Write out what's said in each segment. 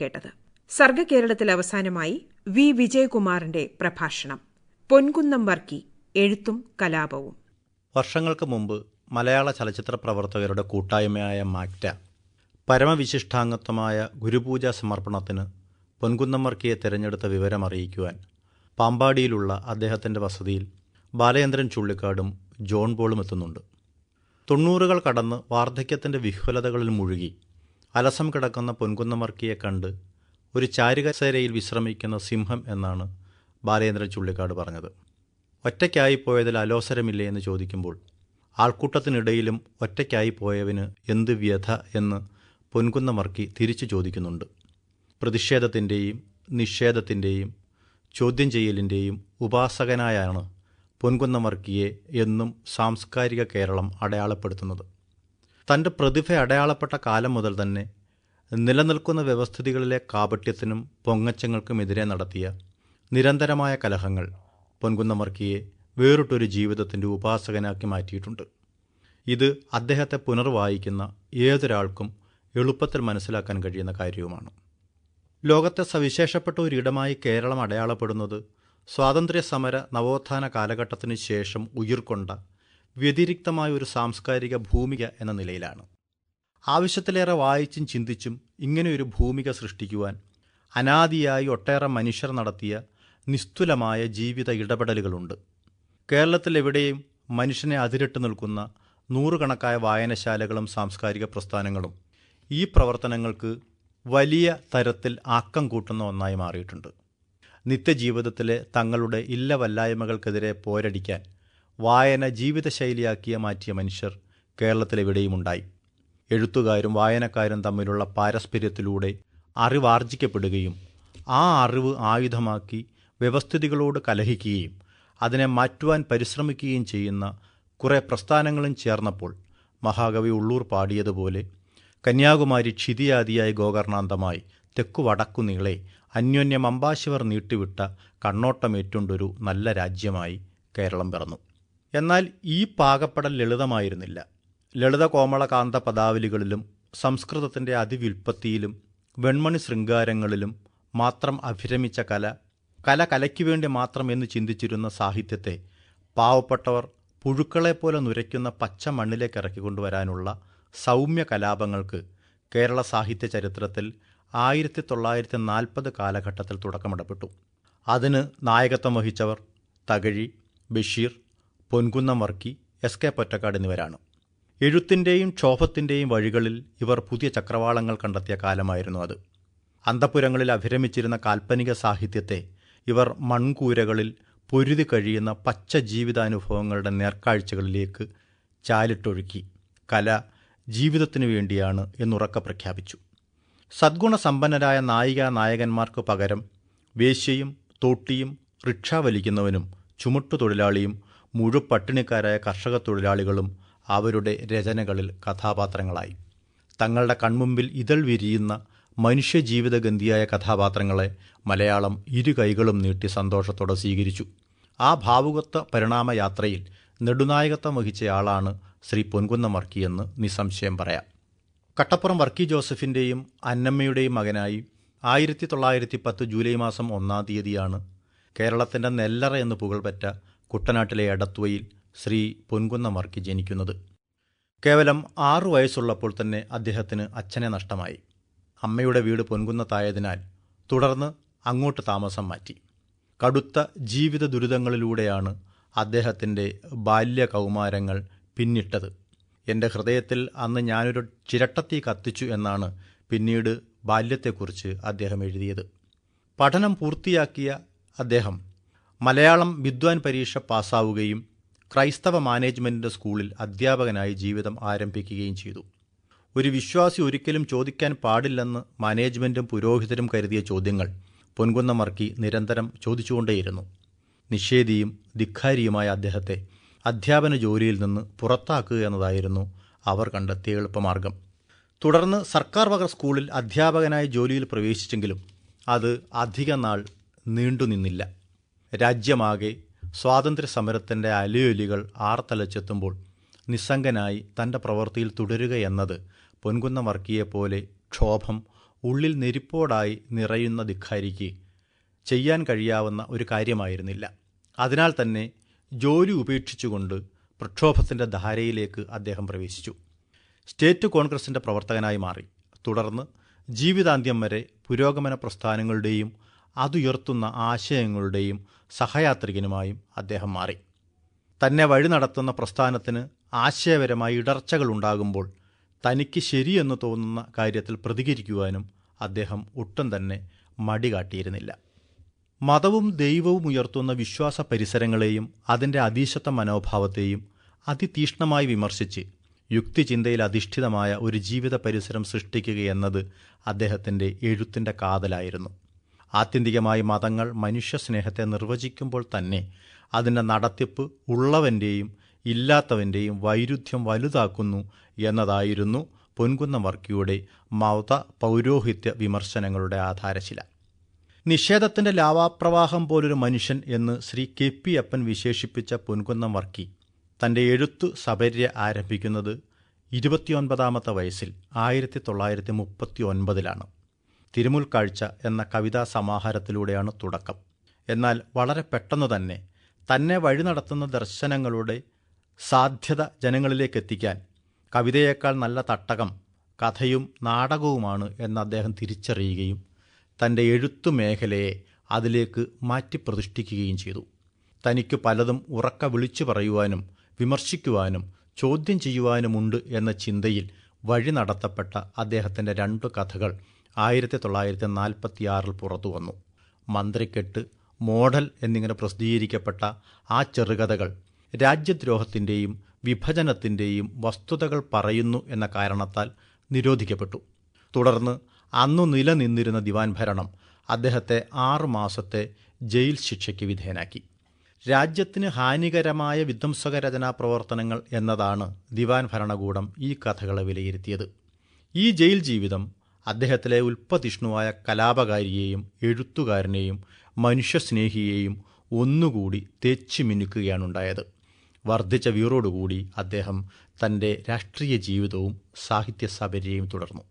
കേട്ടത്. സർഗകേരളത്തിൽ അവസാനമായി വി. വിജയകുമാറിന്റെ പ്രഭാഷണം. പൊൻകുന്നം വർക്കി എഴുത്തും കലാപവും. വർഷങ്ങൾക്ക് മുമ്പ് മലയാള ചലച്ചിത്ര പ്രവർത്തകരുടെ കൂട്ടായ്മയായ മാക്റ്റ പരമവിശിഷ്ടാംഗത്വമായ ഗുരുപൂജ സമർപ്പണത്തിന് പൊൻകുന്നം വർക്കിയെ തിരഞ്ഞെടുത്ത വിവരം അറിയിക്കുവാൻ പാമ്പാടിയിലുള്ള അദ്ദേഹത്തിന്റെ വസതിയിൽ ബാലചന്ദ്രൻ ചുള്ളിക്കാടും ജോൺ പോളും എത്തുന്നുണ്ട്. തൊണ്ണൂറുകൾ കടന്ന് വാർദ്ധക്യത്തിന്റെ വിഹ്വലതകളിൽ മുഴുകി അലസം കിടക്കുന്ന പൊൻകുന്നമർക്കിയെ കണ്ട് ഒരു ചാരുകസേരയിൽ വിശ്രമിക്കുന്ന സിംഹം എന്നാണ് ബാലേന്ദ്രൻ ചുള്ളിക്കാട് പറഞ്ഞത്. ഒറ്റയ്ക്കായി പോയതിൽ അലോസരമില്ലേ എന്ന് ചോദിക്കുമ്പോൾ ആൾക്കൂട്ടത്തിനിടയിലും ഒറ്റയ്ക്കായി പോയവന് എന്ത് വ്യഥ എന്ന് പൊൻകുന്നമർക്കി തിരിച്ചു ചോദിക്കുന്നുണ്ട്. പ്രതിഷേധത്തിന്റെയും നിഷേധത്തിന്റെയും ചോദ്യം ചെയ്യലിന്റെയും ഉപാസകനായാണ് പൊൻകുന്നമർക്കിയെ എന്നും സാംസ്കാരിക കേരളം അടയാളപ്പെടുത്തുന്നത്. തന്റെ പ്രതിഭ അടയാളപ്പെട്ട കാലം മുതൽ തന്നെ നിലനിൽക്കുന്ന വ്യവസ്ഥിതികളിലെ കാപട്യത്തിനും പൊങ്ങച്ചങ്ങൾക്കുമെതിരെ നടത്തിയ നിരന്തരമായ കലഹങ്ങൾ പൊൻകുന്നമർക്കിയെ വേറിട്ടൊരു ജീവിതത്തിന്റെ ഉപാസകനാക്കി മാറ്റിയിട്ടുണ്ട്. ഇത് അദ്ദേഹത്തെ പുനർവായിക്കുന്ന ഏതൊരാൾക്കും എളുപ്പത്തിൽ മനസ്സിലാക്കാൻ കഴിയുന്ന കാര്യവുമാണ്. ലോകത്തെ സവിശേഷപ്പെട്ട ഒരിടമായി കേരളം അടയാളപ്പെടുന്നത് സ്വാതന്ത്ര്യ സമര നവോത്ഥാന കാലഘട്ടത്തിന് ശേഷം ഉയിർക്കൊണ്ട വ്യതിരിക്തമായ ഒരു സാംസ്കാരിക ഭൂമിക എന്ന നിലയിലാണ്. ആവശ്യത്തിലേറെ വായിച്ചും ചിന്തിച്ചും ഇങ്ങനെയൊരു ഭൂമിക സൃഷ്ടിക്കുവാൻ അനാദിയായി ഒട്ടേറെ മനുഷ്യർ നടത്തിയ നിസ്തുലമായ ജീവിത ഇടപെടലുകളുണ്ട്. കേരളത്തിലെവിടെയും മനുഷ്യനെ അതിരിട്ട് നിൽക്കുന്ന നൂറുകണക്കായ വായനശാലകളും സാംസ്കാരിക പ്രസ്ഥാനങ്ങളും ഈ പ്രവർത്തനങ്ങൾക്ക് വലിയ തരത്തിൽ ആക്കം കൂട്ടുന്ന ഒന്നായി മാറിയിട്ടുണ്ട്. നിത്യജീവിതത്തിലെ തങ്ങളുടെ ഇല്ലവല്ലായ്മകൾക്കെതിരെ പോരടിക്കാൻ വായന ജീവിതശൈലിയാക്കിയ മാറ്റിയ മനുഷ്യർ കേരളത്തിലെവിടെയുമുണ്ടായി. എഴുത്തുകാരും വായനക്കാരും തമ്മിലുള്ള പാരസ്പര്യത്തിലൂടെ അറിവാർജിക്കപ്പെടുകയും ആ അറിവ് ആയുധമാക്കി വ്യവസ്ഥിതികളോട് കലഹിക്കുകയും അതിനെ മാറ്റുവാൻ പരിശ്രമിക്കുകയും ചെയ്യുന്ന കുറേ പ്രസ്ഥാനങ്ങളും ചേർന്നപ്പോൾ മഹാകവി ഉള്ളൂർ പാടിയതുപോലെ കന്യാകുമാരി ക്ഷിതിയാദിയായി ഗോകർണാന്തമായി തെക്കു വടക്കു നീളെ അന്യോന്യം അമ്പാശിവർ നീട്ടിവിട്ട കണ്ണോട്ടമേറ്റുണ്ടൊരു നല്ല രാജ്യമായി കേരളം പിറന്നു. എന്നാൽ ഈ പാകപ്പെടൽ ലളിതമായിരുന്നില്ല. ലളിത കോമള കാന്ത പദാവലികളിലും സംസ്കൃതത്തിന്റെ അതിവിൽപ്പത്തിയിലും വെൺമണി ശൃംഗാരങ്ങളിലും മാത്രം അഭിരമിച്ച കല കല കലയ്ക്കു വേണ്ടി മാത്രം എന്ന് ചിന്തിച്ചിരുന്ന സാഹിത്യത്തെ പാവപ്പെട്ടവർ പുഴുക്കളെപ്പോലെ നുരയ്ക്കുന്ന പച്ച മണ്ണിലേക്ക് ഇറക്കിക്കൊണ്ടുവരാനുള്ള സൗമ്യ കലാപങ്ങൾക്ക് കേരള സാഹിത്യ ചരിത്രത്തിൽ ആയിരത്തി തൊള്ളായിരത്തി നാൽപ്പത് കാലഘട്ടത്തിൽ തുടക്കമിടപ്പെട്ടു. അതിന് നായകത്വം വഹിച്ചവർ തകഴി ബഷീർ പൊൻകുന്നം വർക്കി എസ് കെ പൊറ്റക്കാട് എന്നിവരാണ്. എഴുത്തിന്റെയും ക്ഷോഭത്തിന്റെയും വഴികളിൽ ഇവർ പുതിയ ചക്രവാളങ്ങൾ കണ്ടെത്തിയ കാലമായിരുന്നു അത്. അന്തപുരങ്ങളിൽ അഭിരമിച്ചിരുന്ന കാൽപ്പനിക സാഹിത്യത്തെ ഇവർ മൺകൂരകളിൽ പൊരുതി കഴിയുന്ന പച്ച ജീവിതാനുഭവങ്ങളുടെ നേർക്കാഴ്ചകളിലേക്ക് ചാലിട്ടൊഴുക്കി. കല ജീവിതത്തിനു വേണ്ടിയാണ് എന്നുറക്ക പ്രഖ്യാപിച്ചു. സദ്ഗുണസമ്പന്നരായ നായിക നായകന്മാർക്ക് പകരം വേശ്യയും തോട്ടിയും റിക്ഷ വലിക്കുന്നവനും ചുമട്ടുതൊഴിലാളിയും മുഴുപട്ടിണിക്കാരായ കർഷക തൊഴിലാളികളും അവരുടെ രചനകളിൽ കഥാപാത്രങ്ങളായി. തങ്ങളുടെ കൺമുമ്പിൽ ഇതൾ വിരിയുന്ന മനുഷ്യജീവിതഗന്ധിയായ കഥാപാത്രങ്ങളെ മലയാളം ഇരു കൈകളും നീട്ടി സന്തോഷത്തോടെ സ്വീകരിച്ചു. ആ ഭാവുകത്വ പരിണാമയാത്രയിൽ നെടുനായകത്വം വഹിച്ചയാളാണ് ശ്രീ പൊൻകുന്നം വർക്കിയെന്ന് നിസ്സംശയം പറയാം. കട്ടപ്പുറം വർക്കി ജോസഫിന്റെയും അന്നമ്മയുടെയും മകനായി ആയിരത്തി തൊള്ളായിരത്തി പത്ത് ജൂലൈ മാസം ഒന്നാം തീയതിയാണ് കേരളത്തിന്റെ നെല്ലറ എന്ന് പുകൾപെറ്റ കുട്ടനാട്ടിലെ എടത്വയിൽ ശ്രീ പൊൻകുന്നമാർക്ക് ജനിക്കുന്നത്. കേവലം ആറു വയസ്സുള്ളപ്പോൾ തന്നെ അദ്ദേഹത്തിന് അച്ഛനെ നഷ്ടമായി. അമ്മയുടെ വീട് പൊൻകുന്നത്തായതിനാൽ തുടർന്ന് അങ്ങോട്ട് താമസം മാറ്റി. കടുത്ത ജീവിത ദുരിതങ്ങളിലൂടെയാണ് അദ്ദേഹത്തിന്റെ ബാല്യ കൗമാരങ്ങൾ പിന്നിട്ടത്. എന്റെ ഹൃദയത്തിൽ അന്ന് ഞാനൊരു ചിരട്ടത്തി കത്തിച്ചു എന്നാണ് പിന്നീട് ബാല്യത്തെക്കുറിച്ച് അദ്ദേഹം എഴുതിയത്. പഠനം പൂർത്തിയാക്കിയ അദ്ദേഹം മലയാളം വിദ്വാൻ പരീക്ഷ പാസ്സാവുകയും ക്രൈസ്തവ മാനേജ്മെന്റിന്റെ സ്കൂളിൽ അധ്യാപകനായി ജീവിതം ആരംഭിക്കുകയും ചെയ്തു. ഒരു വിശ്വാസി ഒരിക്കലും ചോദിക്കാൻ പാടില്ലെന്ന് മാനേജ്മെന്റും പുരോഹിതരും കരുതിയ ചോദ്യങ്ങൾ പൊൻകുന്നമർക്കി നിരന്തരം ചോദിച്ചുകൊണ്ടേയിരുന്നു. നിഷേധിയും ധിക്കാരിയുമായ അദ്ദേഹത്തെ അധ്യാപന ജോലിയിൽ നിന്ന് പുറത്താക്കുക എന്നതായിരുന്നു അവർ കണ്ടെത്തിയ എളുപ്പമാർഗം. തുടർന്ന് സർക്കാർ വക സ്കൂളിൽ അധ്യാപകനായ ജോലിയിൽ പ്രവേശിച്ചെങ്കിലും അത് അധിക നാൾ നീണ്ടുനിന്നില്ല. രാജ്യമാകെ സ്വാതന്ത്ര്യ സമരത്തിന്റെ അലയൊലികൾ ആർത്തലച്ചെത്തുമ്പോൾ നിസ്സംഗനായി തന്റെ പ്രവൃത്തിയിൽ തുടരുക എന്നത് പൊൻകുന്ന വർക്കിയെപ്പോലെ ക്ഷോഭം ഉള്ളിൽ നെരിപ്പോടായി നിറയുന്ന ധിക്കാരിക്ക് ചെയ്യാൻ കഴിയാവുന്ന ഒരു കാര്യമായിരുന്നില്ല. അതിനാൽ തന്നെ ജോലി ഉപേക്ഷിച്ചുകൊണ്ട് പ്രക്ഷോഭത്തിന്റെ ധാരയിലേക്ക് അദ്ദേഹം പ്രവേശിച്ചു. സ്റ്റേറ്റ് കോൺഗ്രസിന്റെ പ്രവർത്തകനായി മാറി. തുടർന്ന് ജീവിതാന്ത്യം വരെ പുരോഗമന പ്രസ്ഥാനങ്ങളുടെയും അതുയർത്തുന്ന ആശയങ്ങളുടെയും സഹയാത്രികനുമായും അദ്ദേഹം മാറി. തന്നെ വഴി നടത്തുന്ന പ്രസ്ഥാനത്തിന് ആശയപരമായ ഇടർച്ചകൾ ഉണ്ടാകുമ്പോൾ തനിക്ക് ശരിയെന്ന് തോന്നുന്ന കാര്യത്തിൽ പ്രതികരിക്കുവാനും അദ്ദേഹം ഒട്ടും തന്നെ മടി കാട്ടിയിരുന്നില്ല. മതവും ദൈവവും ഉയർത്തുന്ന വിശ്വാസ പരിസരങ്ങളെയും അതിന്റെ അതീശത്വ മനോഭാവത്തെയും അതിതീഷ്ണമായി വിമർശിച്ച് യുക്തിചിന്തയിൽ അധിഷ്ഠിതമായ ഒരു ജീവിത പരിസരം സൃഷ്ടിക്കുകയെന്നത് അദ്ദേഹത്തിന്റെ എഴുത്തിന്റെ കാതലായിരുന്നു. ആത്യന്തികമായി മതങ്ങൾ മനുഷ്യസ്നേഹത്തെ നിർവചിക്കുമ്പോൾ തന്നെ അതിന്റെ നടത്തിപ്പ് ഉള്ളവന്റെയും ഇല്ലാത്തവന്റെയും വൈരുദ്ധ്യം വലുതാക്കുന്നു എന്നതായിരുന്നു പൊൻകുന്ന വർക്കിയുടെ മൗത പൗരോഹിത്യ വിമർശനങ്ങളുടെ ആധാരശില. നിഷേധത്തിന്റെ ലാവാപ്രവാഹം പോലൊരു മനുഷ്യൻ എന്ന് ശ്രീ കെ പി അപ്പൻ വിശേഷിപ്പിച്ച പൊൻകുന്നം വർക്കി തന്റെ എഴുത്ത് സബര്യ ആരംഭിക്കുന്നത് ഇരുപത്തിയൊൻപതാമത്തെ വയസ്സിൽ ആയിരത്തി തൊള്ളായിരത്തി മുപ്പത്തി ഒൻപതിലാണ് തിരുമുൽക്കാഴ്ച എന്ന കവിതാ സമാഹാരത്തിലൂടെയാണ് തുടക്കം. എന്നാൽ വളരെ പെട്ടെന്ന് തന്നെ തന്നെ വഴി നടത്തുന്ന ദർശനങ്ങളുടെ സാധ്യത ജനങ്ങളിലേക്ക് എത്തിക്കാൻ കവിതയേക്കാൾ നല്ല തട്ടകം കഥയും നാടകവുമാണ് എന്ന് അദ്ദേഹം തിരിച്ചറിയുകയും തന്റെ എഴുത്തു മേഖലയെ അതിലേക്ക് മാറ്റി പ്രതിഷ്ഠിക്കുകയും ചെയ്തു. തനിക്ക് പലതും ഉറക്ക വിളിച്ചു പറയുവാനും വിമർശിക്കുവാനും ചോദ്യം ചെയ്യുവാനുമുണ്ട് എന്ന ചിന്തയിൽ വഴി നടത്തപ്പെട്ട അദ്ദേഹത്തിന്റെ രണ്ടു കഥകൾ ആയിരത്തി തൊള്ളായിരത്തി നാൽപ്പത്തിയാറിൽ പുറത്തു വന്നു. മന്ത്രിക്കെട്ട് മോഡൽ എന്നിങ്ങനെ പ്രസിദ്ധീകരിക്കപ്പെട്ട ആ ചെറുകഥകൾ രാജ്യദ്രോഹത്തിന്റെയും വിഭജനത്തിന്റെയും വസ്തുതകൾ പറയുന്നു എന്ന കാരണത്താൽ നിരോധിക്കപ്പെട്ടു. തുടർന്ന് അന്നു നിലനിന്നിരുന്ന ദിവാൻ ഭരണം അദ്ദേഹത്തെ ആറു മാസത്തെ ജയിൽ ശിക്ഷയ്ക്ക് വിധേയനാക്കി. രാജ്യത്തിന് ഹാനികരമായ വിധ്വംസക രചനാ പ്രവർത്തനങ്ങൾ എന്നതാണ് ദിവാൻ ഭരണകൂടം ഈ കഥകളെ വിലയിരുത്തിയത്. ഈ ജയിൽ ജീവിതം അദ്ദേഹത്തിലെ ഉൽപ്പതിഷ്ണുവായ കലാപകാരിയെയും എഴുത്തുകാരനെയും മനുഷ്യസ്നേഹിയെയും ഒന്നുകൂടി തെച്ചു മിനുക്കുകയാണുണ്ടായത് വർദ്ധിച്ച വീറോടുകൂടി അദ്ദേഹം തന്റെ രാഷ്ട്രീയ ജീവിതവും സാഹിത്യ സബര്യയും തുടർന്നു.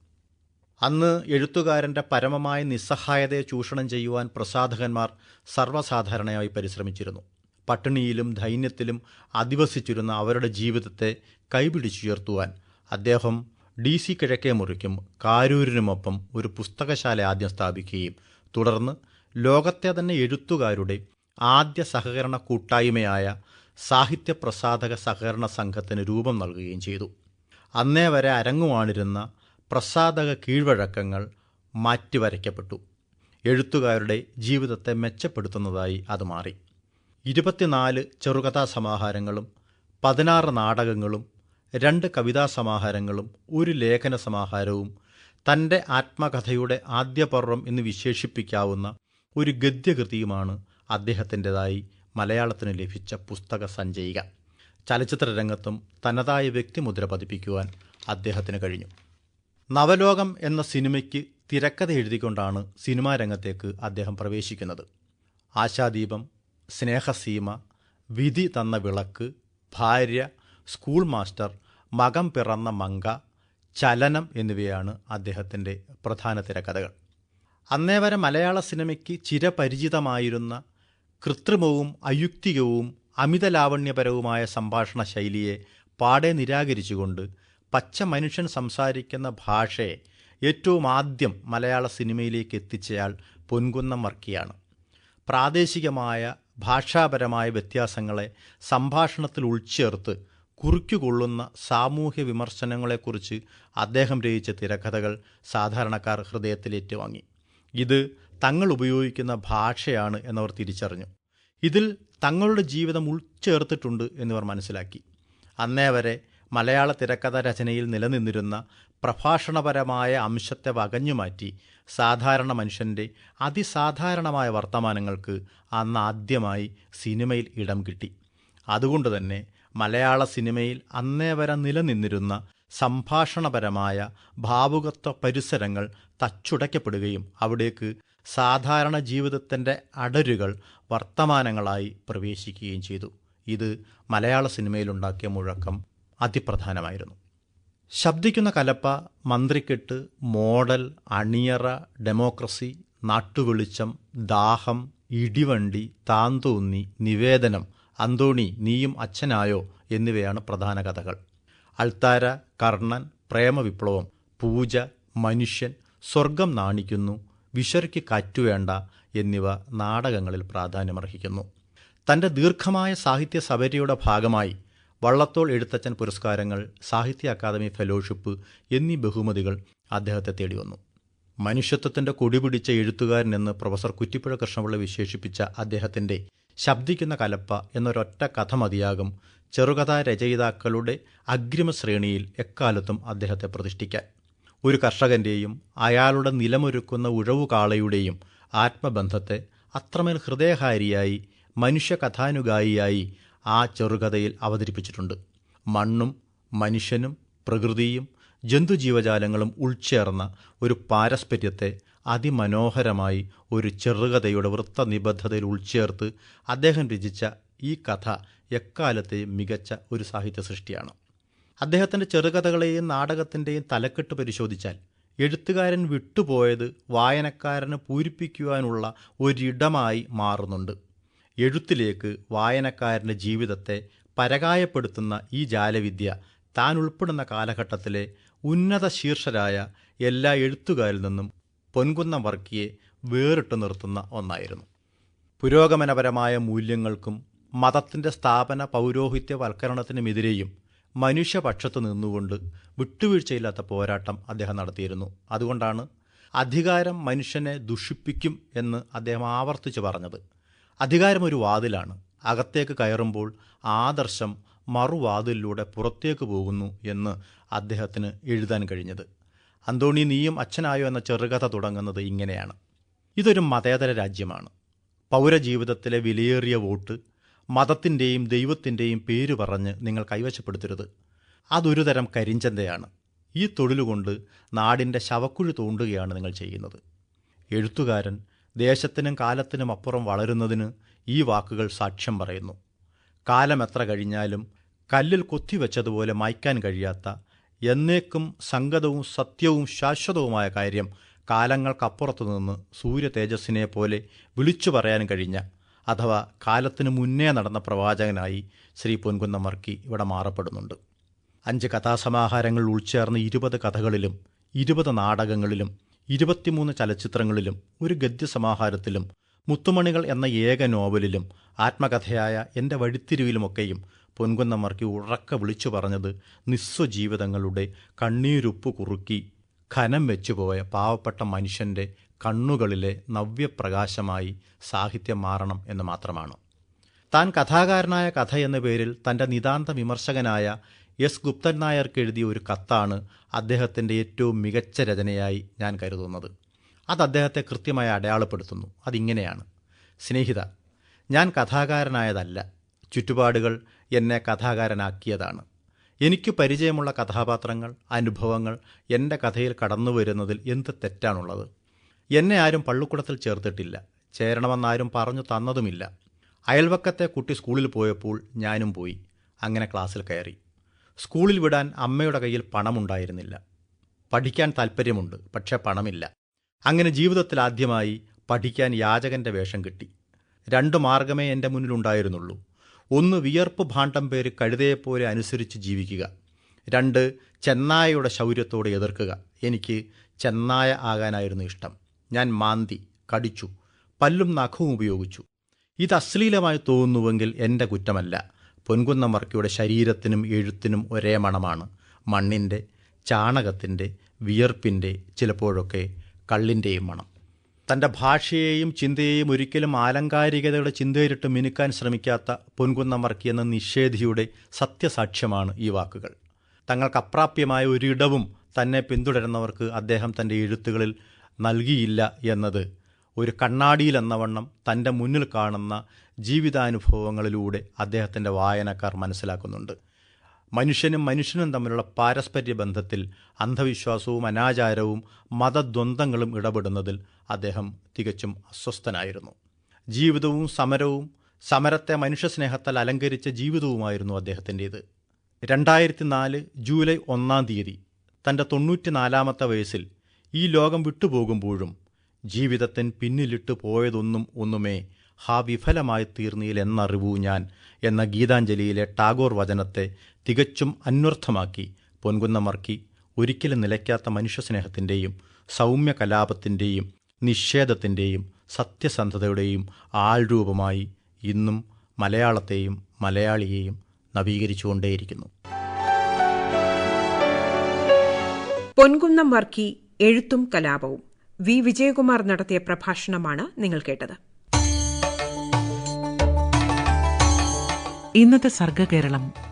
അന്ന് എഴുത്തുകാരന്റെ പരമമായ നിസ്സഹായതയെ ചൂഷണം ചെയ്യുവാൻ പ്രസാധകന്മാർ സർവസാധാരണയായി പരിശ്രമിച്ചിരുന്നു. പട്ടിണിയിലും ദൈന്യത്തിലും അധിവസിച്ചിരുന്ന അവരുടെ ജീവിതത്തെ കൈപിടിച്ചുയർത്തുവാൻ അദ്ദേഹം ഡി സി കിഴക്കേ മുറിക്കും കാരൂരിനുമൊപ്പം ഒരു പുസ്തകശാല ആദ്യം സ്ഥാപിക്കുകയും. തുടർന്ന് ലോകത്തെ തന്നെ എഴുത്തുകാരുടെ ആദ്യ സഹകരണ കൂട്ടായ്മയായ സാഹിത്യ പ്രസാധക സഹകരണ സംഘത്തിന് രൂപം നൽകുകയും ചെയ്തു. അന്നേ വരെ അരങ്ങുവാണിരുന്ന പ്രസാധക കീഴ്വഴക്കങ്ങൾ മാറ്റിവരയ്ക്കപ്പെട്ടു. എഴുത്തുകാരുടെ ജീവിതത്തെ മെച്ചപ്പെടുത്തുന്നതായി അത് മാറി. ഇരുപത്തിനാല് ചെറുകഥാ സമാഹാരങ്ങളും പതിനാറ് നാടകങ്ങളും രണ്ട് കവിതാ സമാഹാരങ്ങളും ഒരു ലേഖന സമാഹാരവും തന്റെ ആത്മകഥയുടെ ആദ്യപർവം എന്ന് വിശേഷിപ്പിക്കാവുന്ന ഒരു ഗദ്യകൃതിയുമാണ് അദ്ദേഹത്തിന്റെതായി മലയാളത്തിന് ലഭിച്ച പുസ്തക സഞ്ചയിക. ചലച്ചിത്ര രംഗത്തും തനതായ വ്യക്തിമുദ്ര പതിപ്പിക്കുവാൻ അദ്ദേഹത്തിന് കഴിഞ്ഞു. നവലോകം എന്ന സിനിമയ്ക്ക് തിരക്കഥ എഴുതിക്കൊണ്ടാണ് സിനിമാ രംഗത്തേക്ക് അദ്ദേഹം പ്രവേശിക്കുന്നത്. ആശാദീപം സ്നേഹസീമ വിധി തന്ന വിളക്ക് ഭാര്യ സ്കൂൾ മാസ്റ്റർ മകം പിറന്ന മങ്ക ചലനം എന്നിവയാണ് അദ്ദേഹത്തിന്റെ പ്രധാന തിരക്കഥകൾ. അന്നേ വരെ മലയാള സിനിമയ്ക്ക് ചിരപരിചിതമായിരുന്ന കൃത്രിമവും അയുക്തികവും അമിത ലാവണ്യപരവുമായ സംഭാഷണ ശൈലിയെ പാടെ നിരാകരിച്ചുകൊണ്ട് പച്ച മനുഷ്യൻ സംസാരിക്കുന്ന ഭാഷയെ ഏറ്റവും ആദ്യം മലയാള സിനിമയിലേക്ക് എത്തിച്ചയാൾ പൊൻകുന്നം വർക്കിയാണ്. പ്രാദേശികമായ ഭാഷാപരമായ വ്യത്യാസങ്ങളെ സംഭാഷണത്തിൽ ഉൾച്ചേർത്ത് കുറിക്കുകൊള്ളുന്ന സാമൂഹ്യ വിമർശനങ്ങളെക്കുറിച്ച് അദ്ദേഹം രചിച്ച തിരക്കഥകൾ സാധാരണക്കാർ ഹൃദയത്തിലേറ്റുവാങ്ങി ഇത് തങ്ങൾ ഉപയോഗിക്കുന്ന ഭാഷയാണ് എന്നവർ തിരിച്ചറിഞ്ഞു. ഇതിൽ തങ്ങളുടെ ജീവിതം ഉൾച്ചേർത്തിട്ടുണ്ട് എന്നിവർ മനസ്സിലാക്കി. അന്നേ വരെ മലയാള തിരക്കഥ രചനയിൽ നിലനിന്നിരുന്ന പ്രഭാഷണപരമായ അംശത്തെ വകഞ്ഞുമാറ്റി സാധാരണ മനുഷ്യന്റെ അതിസാധാരണമായ വർത്തമാനങ്ങൾക്ക് അന്ന് ആദ്യമായി സിനിമയിൽ ഇടം കിട്ടി. അതുകൊണ്ട് തന്നെ മലയാള സിനിമയിൽ അന്നേ വരെ നിലനിന്നിരുന്ന സംഭാഷണപരമായ ഭാവുകത്വ പരിസരങ്ങൾ തച്ചുടയ്ക്കപ്പെടുകയും അവിടേക്ക് സാധാരണ ജീവിതത്തിന്റെ അടരുകൾ വർത്തമാനങ്ങളായി പ്രവേശിക്കുകയും ചെയ്തു. ഇത് മലയാള സിനിമയിലുണ്ടാക്കിയ മുഴക്കം അതിപ്രധാനമായിരുന്നു. ശബ്ദിക്കുന്ന കലപ്പ മന്ത്രിക്കെട്ട് മോഡൽ അണിയറ ഡെമോക്രസി നാട്ടുവെളിച്ചം ദാഹം ഇടിവണ്ടി താന്തോന്നി നിവേദനം അന്തോണി നീയും അച്ഛനായോ എന്നിവയാണ് പ്രധാന കഥകൾ. അൾത്താര കർണൻ പ്രേമവിപ്ലവം പൂജ മനുഷ്യൻ സ്വർഗം നാണിക്കുന്നു വിശർക്ക് കാറ്റുവേണ്ട എന്നിവ നാടകങ്ങളിൽ പ്രാധാന്യമർഹിക്കുന്നു. തന്റെ ദീർഘമായ സാഹിത്യ സബരിയുടെ ഭാഗമായി വള്ളത്തോൾ എഴുത്തച്ഛൻ പുരസ്കാരങ്ങൾ സാഹിത്യ അക്കാദമി ഫെലോഷിപ്പ് എന്നീ ബഹുമതികൾ അദ്ദേഹത്തെ തേടി വന്നു മനുഷ്യത്വത്തിന്റെ കൊടിപിടിച്ച എഴുത്തുകാരൻ എന്ന് പ്രൊഫസർ കുറ്റിപ്പുഴ കൃഷ്ണപിള്ള വിശേഷിപ്പിച്ച അദ്ദേഹത്തിന്റെ ശബ്ദിക്കുന്ന കലപ്പ എന്നൊരൊറ്റ കഥ മതിയാകും ചെറുകഥാ രചയിതാക്കളുടെ അഗ്രിമ ശ്രേണിയിൽ എക്കാലത്തും അദ്ദേഹത്തെ പ്രതിഷ്ഠിക്കാൻ. ഒരു കർഷകന്റെയും അയാളുടെ നിലമൊരുക്കുന്ന ഉഴവുകാളയുടെയും ആത്മബന്ധത്തെ അത്രമേൽ ഹൃദയഹാരിയായി മനുഷ്യകഥാനുഗായിയായി ആ ചെറുകഥയിൽ അവതരിപ്പിച്ചിട്ടുണ്ട്. മണ്ണും മനുഷ്യനും പ്രകൃതിയും ജന്തുജീവജാലങ്ങളും ഉൾച്ചേർന്ന ഒരു പാരസ്പര്യത്തെ അതിമനോഹരമായി ഒരു ചെറുകഥയുടെ വൃത്തനിബദ്ധതയിൽ ഉൾച്ചേർത്ത് അദ്ദേഹം രചിച്ച ഈ കഥ എക്കാലത്തെയും മികച്ച ഒരു സാഹിത്യ സൃഷ്ടിയാണ് അദ്ദേഹത്തിന്റെ ചെറുകഥകളെയും നാടകത്തിന്റെയും തലക്കെട്ട് പരിശോധിച്ചാൽ എഴുത്തുകാരൻ വിട്ടുപോയത് വായനക്കാരന് പൂരിപ്പിക്കുവാനുള്ള ഒരിടമായി മാറുന്നുണ്ട്. എഴുത്തിലേക്ക് വായനക്കാരന്റെ ജീവിതത്തെ പരകായപ്പെടുത്തുന്ന ഈ ജാലവിദ്യ താൻ ഉൾപ്പെടുന്ന കാലഘട്ടത്തിലെ ഉന്നത ശീർഷരായ എല്ലാ എഴുത്തുകാരിൽ നിന്നും പൊൻകുന്നം വർക്കിയെ വേറിട്ടു നിർത്തുന്ന ഒന്നായിരുന്നു. പുരോഗമനപരമായ മൂല്യങ്ങൾക്കും മതത്തിന്റെ സ്ഥാപന പൗരോഹിത്യവൽക്കരണത്തിനുമെതിരെയും മനുഷ്യപക്ഷത്ത് നിന്നുകൊണ്ട് വിട്ടുവീഴ്ചയില്ലാത്ത പോരാട്ടം അദ്ദേഹം നടത്തിയിരുന്നു. അതുകൊണ്ടാണ് അധികാരം മനുഷ്യനെ ദുഷിപ്പിക്കും എന്ന് അദ്ദേഹം ആവർത്തിച്ച് പറഞ്ഞത്. അധികാരം ഒരു വാതിലാണ്. അകത്തേക്ക് കയറുമ്പോൾ ആദർശം മറുവാതിലിലൂടെ പുറത്തേക്ക് പോകുന്നു എന്ന് അദ്ദേഹത്തിന് എഴുതാൻ കഴിഞ്ഞത്. അന്തോണി നീയും അച്ഛനായോ എന്ന ചെറുകഥ തുടങ്ങുന്നത് ഇങ്ങനെയാണ്. ഇതൊരു മതേതര രാജ്യമാണ്. പൗരജീവിതത്തിലെ വിലയേറിയ വോട്ട് മതത്തിന്റെയും ദൈവത്തിന്റെയും പേര് പറഞ്ഞ് നിങ്ങൾ കൈവശപ്പെടുത്തരുത്. അതൊരു തരം കരിഞ്ചന്തയാണ്. ഈ തൊഴിലുകൊണ്ട് നാടിന്റെ ശവക്കുഴി തോണ്ടുകയാണ് നിങ്ങൾ ചെയ്യുന്നത്. എഴുത്തുകാരൻ ദേശത്തിനും കാലത്തിനും അപ്പുറം വളരുന്നതിന് ഈ വാക്കുകൾ സാക്ഷ്യം പറയുന്നു. കാലം എത്ര കഴിഞ്ഞാലും കല്ലിൽ കൊത്തിവെച്ചതുപോലെ മായ്ക്കാൻ കഴിയാത്ത എന്നേക്കും സംഗതവും സത്യവും ശാശ്വതവുമായ കാര്യം കാലങ്ങൾക്കപ്പുറത്തു നിന്ന് സൂര്യ തേജസ്സിനെ പോലെ വിളിച്ചു പറയാൻ കഴിഞ്ഞ അഥവാ കാലത്തിനു മുന്നേ നടന്ന പ്രവാചകനായി ശ്രീ പൊൻകുന്നമർക്കി ഇവിടെ മാറപ്പെടുന്നുണ്ട്. അഞ്ച് കഥാസമാഹാരങ്ങൾ ഉൾച്ചേർന്ന് ഇരുപത് കഥകളിലും ഇരുപത് നാടകങ്ങളിലും ഇരുപത്തിമൂന്ന് ചലച്ചിത്രങ്ങളിലും ഒരു ഗദ്യസമാഹാരത്തിലും മുത്തുമണികൾ എന്ന ഏക നോവലിലും ആത്മകഥയായ എന്റെ വഴിത്തിരിവിലുമൊക്കെയും പൊൻകുന്നമർക്കി ഉറക്ക വിളിച്ചു പറഞ്ഞത് നിസ്വജീവിതങ്ങളുടെ കണ്ണീരുപ്പ് കുറുക്കി ഖനം വെച്ചുപോയ പാവപ്പെട്ട മനുഷ്യന്റെ കണ്ണുകളിലെ നവ്യപ്രകാശമായി സാഹിത്യം മാറണം എന്ന് മാത്രമാണ്. താൻ കഥാകാരനായ കഥ എന്ന പേരിൽ തന്റെ നിതാന്ത വിമർശകനായ എസ് ഗുപ്തൻ നായർക്ക് എഴുതിയ ഒരു കത്താണ് അദ്ദേഹത്തിന്റെ ഏറ്റവും മികച്ച രചനയായി ഞാൻ കരുതുന്നത്. അത് അദ്ദേഹത്തെ കൃത്യമായി അടയാളപ്പെടുത്തുന്നു. അതിങ്ങനെയാണ്. സ്നേഹിത ഞാൻ കഥാകാരനായതല്ല. ചുറ്റുപാടുകൾ എന്നെ കഥാകാരനാക്കിയതാണ്. എനിക്ക് പരിചയമുള്ള കഥാപാത്രങ്ങൾ അനുഭവങ്ങൾ എന്റെ കഥയിൽ കടന്നു വരുന്നതിൽ എന്ത് തെറ്റാണുള്ളത്? എന്നെ ആരും പള്ളിക്കൂടത്തിൽ ചേർത്തിട്ടില്ല. ചേരണമെന്നാരും പറഞ്ഞു തന്നതുമില്ല. അയൽവക്കത്തെ കുട്ടി സ്കൂളിൽ പോയപ്പോൾ ഞാനും പോയി. അങ്ങനെ ക്ലാസ്സിൽ കയറി. സ്കൂളിൽ വിടാൻ അമ്മയുടെ കയ്യിൽ പണമുണ്ടായിരുന്നില്ല. പഠിക്കാൻ താല്പര്യമുണ്ട് പക്ഷേ പണമില്ല. അങ്ങനെ ജീവിതത്തിൽ ആദ്യമായി പഠിക്കാൻ യാചകന്റെ വേഷം കിട്ടി. രണ്ട് മാർഗമേ എന്റെ മുന്നിലുണ്ടായിരുന്നുള്ളൂ. ഒന്ന് വിയർപ്പ് ഭാണ്ഡം പേര് കഴുതയെപ്പോലെ അനുസരിച്ച് ജീവിക്കുക. രണ്ട് ചെന്നായയുടെ ശൗര്യത്തോടെ എതിർക്കുക. എനിക്ക് ചെന്നായ ആകാനായിരുന്നു ഇഷ്ടം. ഞാൻ മാന്തി കടിച്ചു പല്ലും നഖവും ഉപയോഗിച്ചു. ഇത് അശ്ലീലമായി തോന്നുന്നുവെങ്കിൽ എന്റെ കുറ്റമല്ല. പൊൻകുന്നമർക്കിയുടെ ശരീരത്തിനും എഴുത്തിനും ഒരേ മണമാണ്. മണ്ണിന്റെ ചാണകത്തിന്റെ വിയർപ്പിന്റെ ചിലപ്പോഴൊക്കെ കള്ളിന്റെയും മണം. തന്റെ ഭാഷയെയും ചിന്തയെയും ഒരിക്കലും ആലങ്കാരികതയുടെ ചിന്തയിലിട്ട് മിനുക്കാൻ ശ്രമിക്കാത്ത പൊൻകുന്നമർക്കി എന്ന നിഷേധിയുടെ സത്യസാക്ഷ്യമാണ് ഈ വാക്കുകൾ. തങ്ങൾക്ക് അപ്രാപ്യമായ ഒരിടവും തന്നെ പിന്തുടരുന്നവർക്ക് അദ്ദേഹം തന്റെ എഴുത്തുകളിൽ നൽകിയില്ല എന്നത് ഒരു കണ്ണാടിയിലെന്നവണ്ണം തന്റെ മുന്നിൽ കാണുന്ന ജീവിതാനുഭവങ്ങളിലൂടെ അദ്ദേഹത്തിന്റെ വായനക്കാർ മനസ്സിലാക്കുന്നുണ്ട്. മനുഷ്യനും മനുഷ്യനും തമ്മിലുള്ള പാരസ്പര്യ ബന്ധത്തിൽ അന്ധവിശ്വാസവും അനാചാരവും മതദ്വന്ദ്ങ്ങളും ഇടപെടുന്നതിൽ അദ്ദേഹം തികച്ചും അസ്വസ്ഥനായിരുന്നു. ജീവിതവും സമരവും സമരത്തെ മനുഷ്യസ്നേഹത്താൽ അലങ്കരിച്ച ജീവിതവുമായിരുന്നു അദ്ദേഹത്തിന്റേത്. രണ്ടായിരത്തി നാല് ജൂലൈ ഒന്നാം തീയതി തന്റെ തൊണ്ണൂറ്റിനാലാമത്തെ വയസ്സിൽ ഈ ലോകം വിട്ടുപോകുമ്പോഴും ജീവിതത്തിൻ പിന്നിലിട്ട് പോയതൊന്നും ഒന്നുമേ ഹാ വിഫലമായി തീർന്നീലെന്നറിവൂ ഞാൻ എന്ന ഗീതാഞ്ജലിയിലെ ടാഗോർ വചനത്തെ തികച്ചും അന്വർത്ഥമാക്കി പൊൻകുന്നമർക്കി ഒരിക്കലും നിലയ്ക്കാത്ത മനുഷ്യസ്നേഹത്തിന്റെയും സൗമ്യ കലാപത്തിന്റെയും നിഷേധത്തിന്റെയും സത്യസന്ധതയുടെയും ആൾരൂപമായി ഇന്നും മലയാളത്തെയും മലയാളിയെയും നവീകരിച്ചുകൊണ്ടേയിരിക്കുന്നു. പൊൻകുന്നം വർക്കി എഴുത്തും കലാപവും. വി. വിജയകുമാർ നടത്തിയ പ്രഭാഷണമാണ് നിങ്ങൾ കേട്ടത്. ഇന്നത്തെ സർഗകേരളം